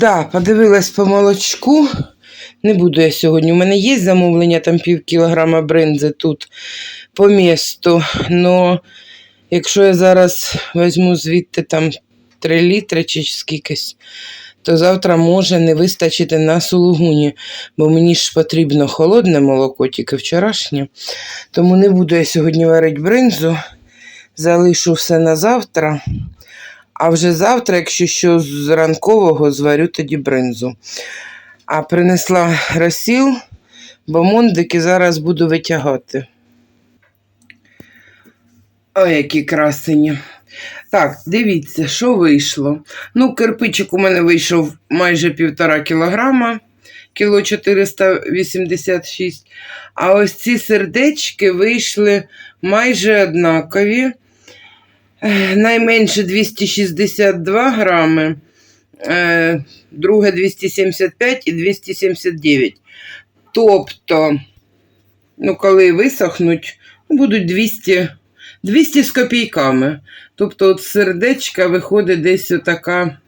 Да, подивилась по молочку. Не буду я сьогодні. У мене є замовлення там пів кілограма бринзи тут по місту. Но якщо я зараз візьму звідти там 3 літри чи скількись, то завтра може не вистачити на сулугуні, бо мені ж потрібно холодне молоко, тільки вчорашнє. Тому не буду я сьогодні варити бринзу. Залишу все на завтра. А вже завтра, якщо що з ранкового, зварю тоді бринзу. А принесла розсіл, бо мондики зараз буду витягати. Ой, які красені. Так, дивіться, що вийшло. Ну, кирпичик у мене вийшов майже півтора кілограма, кіло 486. А ось ці сердечки вийшли майже однакові. Найменше 262 грами, е, друге 275 і 279. Тобто, ну, коли висохнуть, будуть 200, 200 з копійками. Тобто, от сердечка виходить десь отака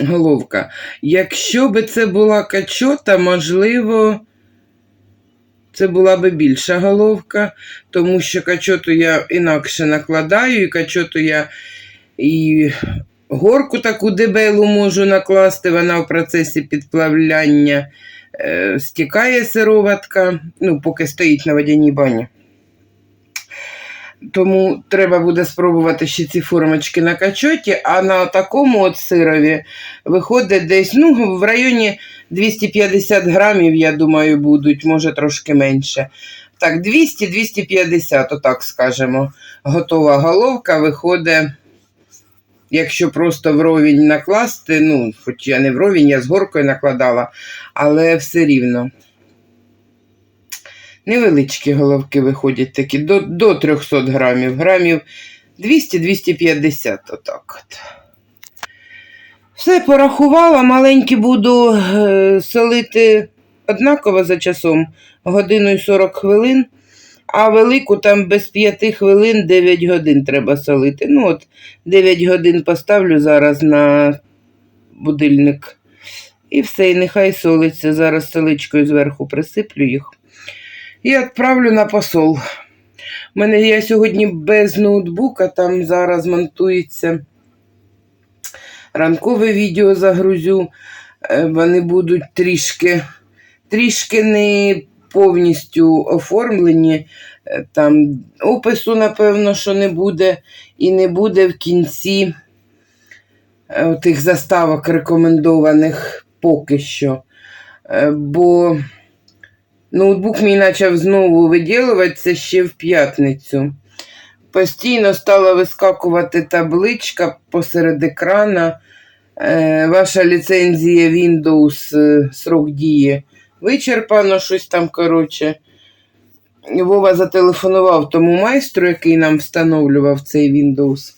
головка. Якщо би це була качота, можливо, це була би більша головка, тому що качоту я інакше накладаю, і качоту я і горку таку дебелу можу накласти, вона в процесі підплавляння е, стікає сироватка, ну, поки стоїть на водяній бані. Тому треба буде спробувати ще ці формочки на качоті, а на такому от сирові виходить десь ну, в районі 250 грамів, я думаю, будуть, може трошки менше. Так, 200-250, отак скажемо. Готова головка виходить, якщо просто вровень накласти, ну, хоч я не вровень, я з горкою накладала, але все рівно. Невеличкі головки виходять такі, до, до 300 грамів, грамів 200-250, отак от. Все порахувала, маленькі буду е, солити однаково за часом, годину і 40 хвилин, а велику там без 5 хвилин 9 годин треба солити. Ну от 9 годин поставлю зараз на будильник. І все, і нехай солиться. Зараз соличкою зверху присиплю їх. І відправлю на посол. У мене я сьогодні без ноутбука, там зараз монтується ранкове відео загрузю. Е, Вони будуть трішки, трішки не повністю оформлені. Е, Там опису, напевно, що не буде, і не буде в кінці е, тих заставок рекомендованих поки що. Бо ноутбук мій почав знову виділуватися ще в п'ятницю. Постійно стала вискакувати табличка посеред екрана. Е, Ваша ліцензія Windows е, срок дії вичерпано, щось там, коротше. Вова зателефонував тому майстру, який нам встановлював цей Windows.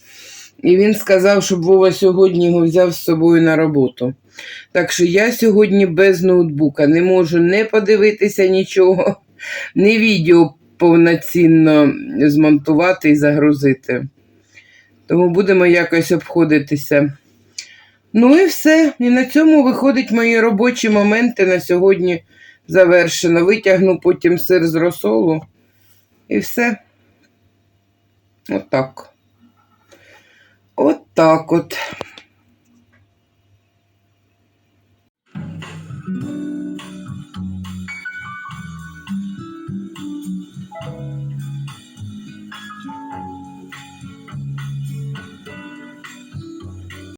І він сказав, щоб Вова сьогодні його взяв з собою на роботу. Так що я сьогодні без ноутбука не можу не подивитися нічого, не відео повноцінно змонтувати і загрузити. Тому будемо якось обходитися. Ну і все. І на цьому виходить мої робочі моменти на сьогодні завершено. Витягну потім сир з розсолу. І все. Отак. Отак от.